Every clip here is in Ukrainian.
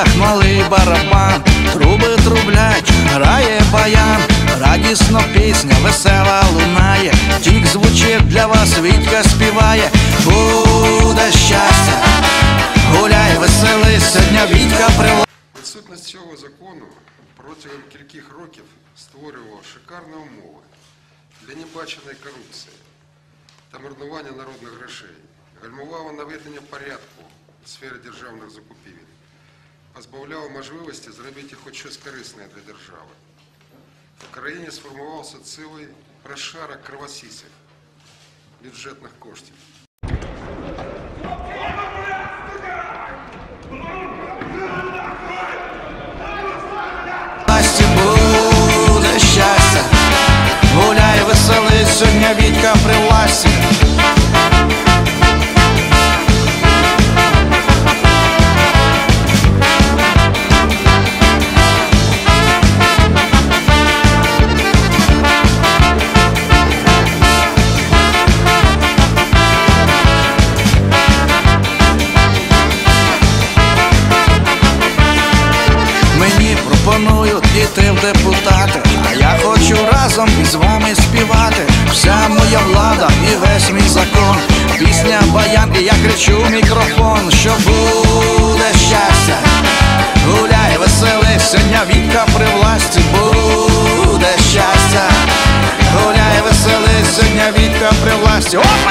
грудях малий барабан, труби трублять, грає баян, радісно пісня, весела лунає, тік звучить для вас, Вітька співає, буде щастя, гуляй, веселись, сьогодні Вітька прила. Відсутність цього закону протягом кількох років створювала шикарні умови для небаченої корупції та марнування народних грошей, гальмувала наведення порядку в сфері державних закупівель, позбавляла можливості зробити хоч щось корисне для держави. В країні сформувався цілий прошарок кровосісів бюджетних коштів. Депутати, а я хочу разом із вами співати. Вся моя влада і весь мій закон. Пісня баян, і я кричу в мікрофон, що буде щастя. Гуляй, веселись, сьогодні Вітка при власті, буде щастя. Гуляй, веселись, сьогодні Вітка при власті. Опа!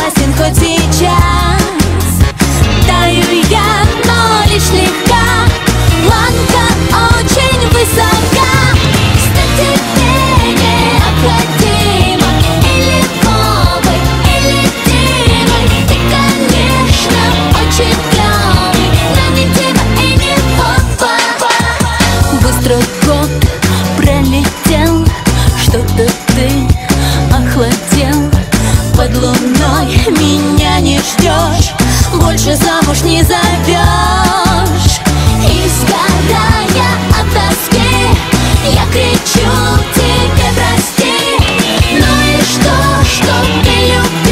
Согласен хоть сейчас. Даю я, но лишь слегка. Планка очень высока. Кстати, тебе необходимо. Или Вовой, или Димой Ты, конечно, очень клёвый. Но не Дима и не Вова Быстро год пролетел. Что-то ты охладел Под луной. Меня не ждешь Больше замуж не зовешь И от тоски Я кричу тебе прости Ну и что, что ты любимый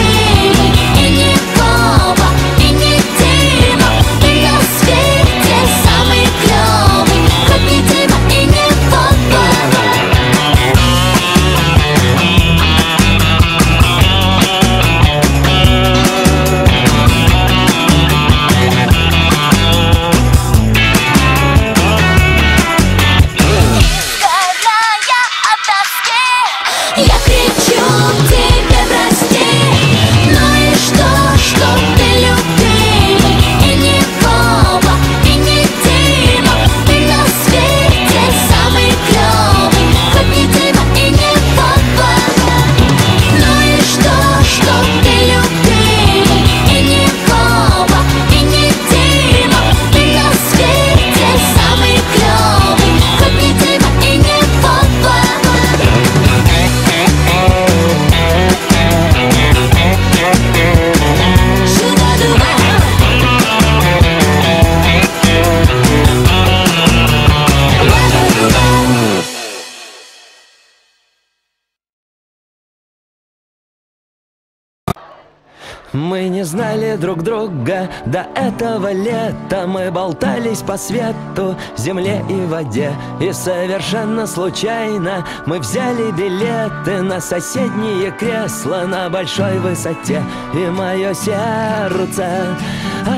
Мы не знали друг друга до этого лета. Мы болтались по свету, земле и воде. И совершенно случайно мы взяли билеты На соседние кресла на большой высоте. И мое сердце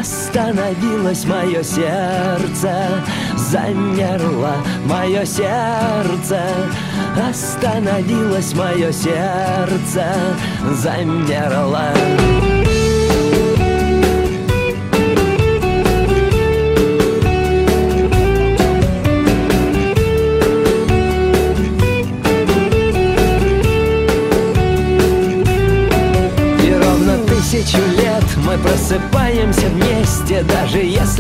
остановилось Мое сердце замерло Мое сердце остановилось Мое сердце замерло. И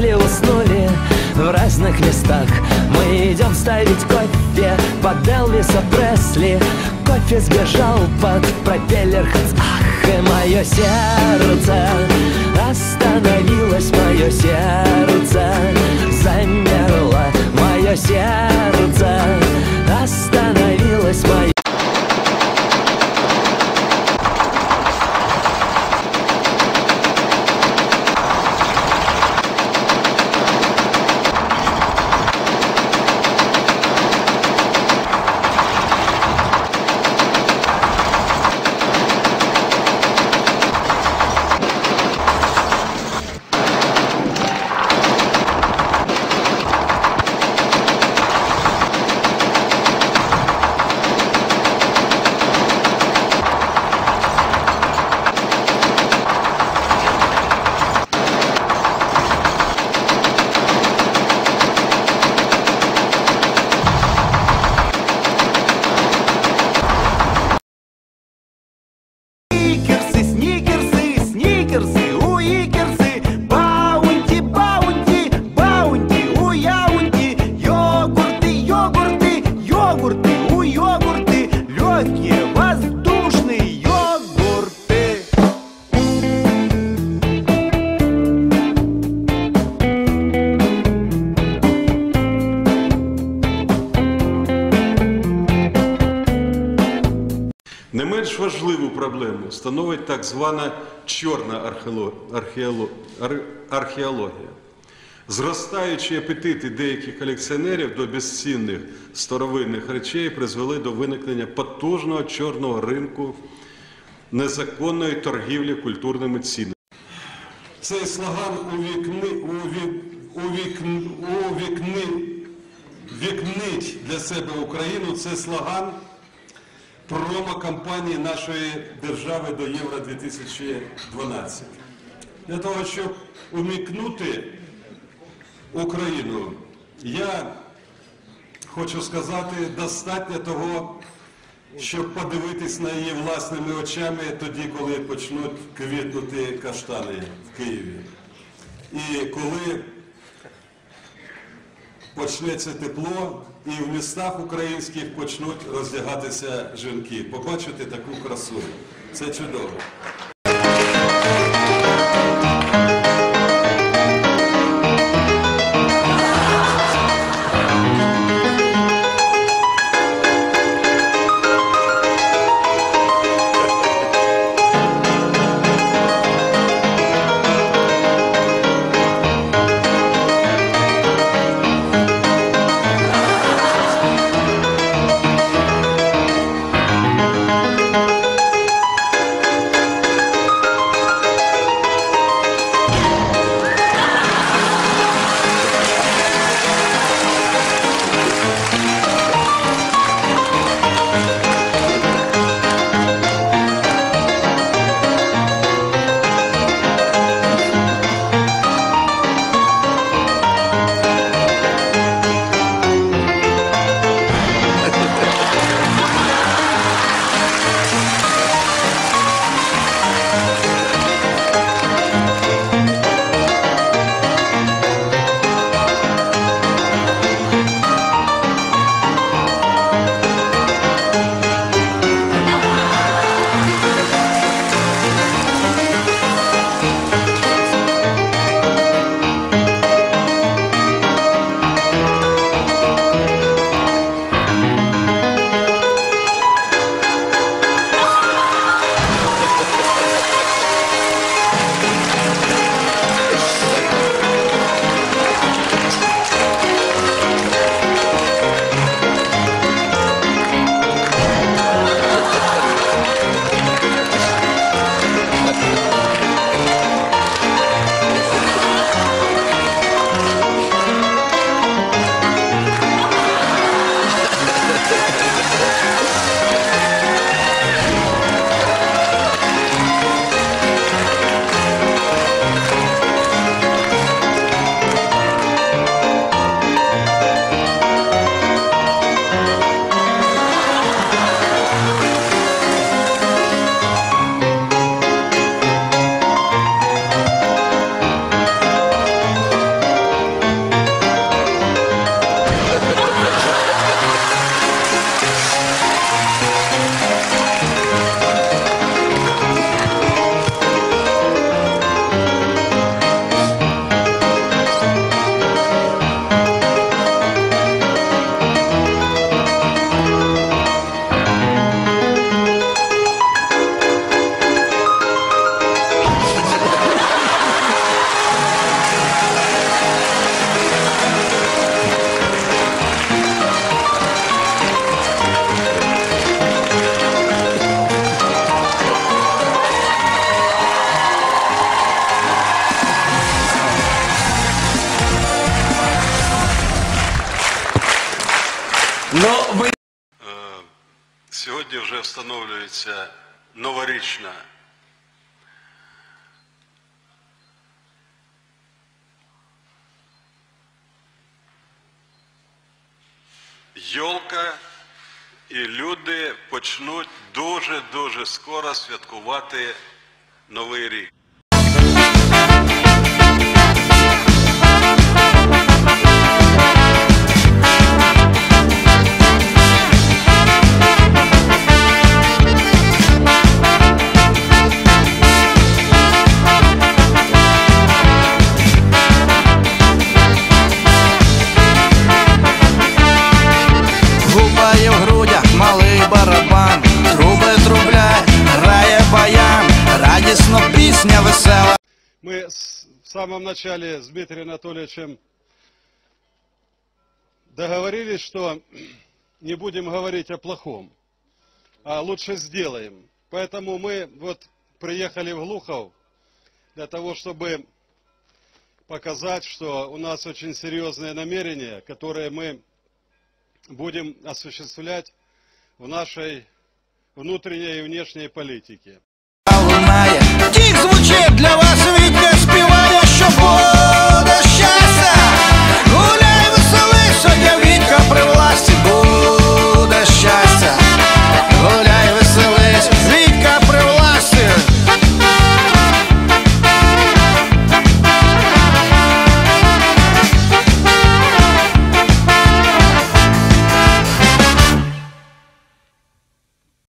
Если уснули в разных местах Мы идем ставить кофе под Элвиса Пресли Кофе сбежал под пропеллер. Ах, и мое сердце менш важливу проблему становить так звана чорна археоло- археоло- ар- археологія. Зростаючі апетити деяких колекціонерів до безцінних старовинних речей призвели до виникнення потужного чорного ринку незаконної торгівлі культурними цінами. Цей слоган увікни, уві, увікн, увікни, вікнить для себе Україну. Це слоган промо-кампанії нашої держави до Євро 2012. Для того, щоб умікнути Україну, я хочу сказати, достатньо того, щоб подивитись на її власними очами тоді, коли почнуть квітнути каштани в Києві. І коли почнеться тепло, і в містах українських почнуть роздягатися жінки. Побачити таку красу. Це чудово. Yeah. Встановлюється новорічна йолка, і люди почнуть дуже-дуже скоро святкувати Новий рік. В самом начале с Дмитрием Анатольевичем договорились, что не будем говорить о плохом, а лучше сделаем. Поэтому мы вот приехали в Глухов для того, чтобы показать, что у нас очень серьезные намерения, которые мы будем осуществлять в нашей внутренней и внешней политике. лунає, тік звучить,